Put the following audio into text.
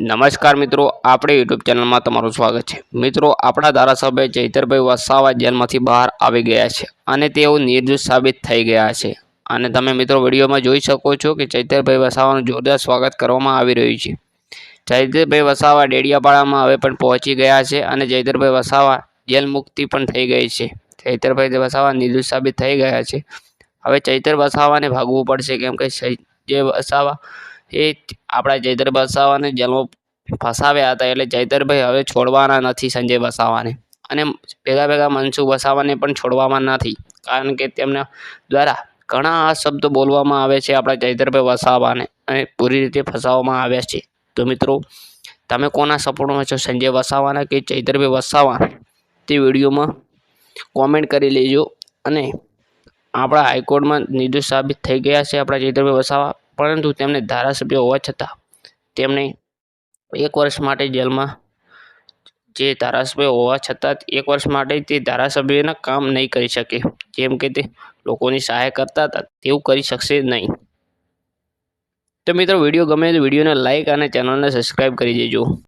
નમસ્કાર મિત્રો, આપણે યુટ્યુબ ચેનલમાં તમારું સ્વાગત છે. મિત્રો, આપણા ધારાસભ્ય ચૈતરભાઈ વસાવા જેલમાંથી બહાર આવી ગયા છે અને તેઓ નિર્દોષ સાબિત થઈ ગયા છે. અને તમે મિત્રો વિડીયોમાં જોઈ શકો છો કે ચૈતરભાઈ વસાવાનું જોરદાર સ્વાગત કરવામાં આવી રહ્યું છે. ચૈતરભાઈ વસાવા ડેડિયાપાડામાં હવે પણ પહોંચી ગયા છે અને ચૈતરભાઈ વસાવા જેલ મુક્તિ પણ થઈ ગઈ છે. ચૈતરભાઈ વસાવા નિર્દોષ સાબિત થઈ ગયા છે. હવે ચૈતર વસાવાને ભાગવું પડશે કેમ કે જે વસાવા એ આપણા ચૈતર વસાવાને જેલમાં ફસાવ્યા હતા એટલે ચૈતરભાઈ હવે છોડવાના નથી સંજય વસાવાને અને ભેગા ભેગા મનસુખ વસાવાને પણ છોડવામાં નથી. કારણ કે તેમના દ્વારા ઘણા શબ્દો બોલવામાં આવે છે આપણા ચૈતરભાઈ વસાવાને અને પૂરી રીતે ફસાવવામાં આવ્યા છે. તો મિત્રો, તમે કોના સપોર્ટમાં છો? સંજય વસાવાના કે ચૈતરભાઈ વસાવા? તે વિડીયોમાં કોમેન્ટ કરી લેજો અને આપણા હાઈકોર્ટમાં નિર્દોષ સાબિત થઈ ગયા છે આપણા ચૈતરભાઈ વસાવા. પરંતુ તેમને ધારાસભ્ય હોવા છતાં તેમને એક વર્ષ માટે જેલમાં જે ધારાસભ્ય હોવા છતાં એક વર્ષ માટે તે ધારાસભ્યના કામ નહીં કરી શકે. જેમ કે તે લોકોની સહાય કરતા હતા, તેવું કરી શકશે નહીં. તો મિત્રો, વીડિયો ગમે તો વિડીયોને લાઇક અને ચેનલને સબસ્ક્રાઈબ કરી દેજો.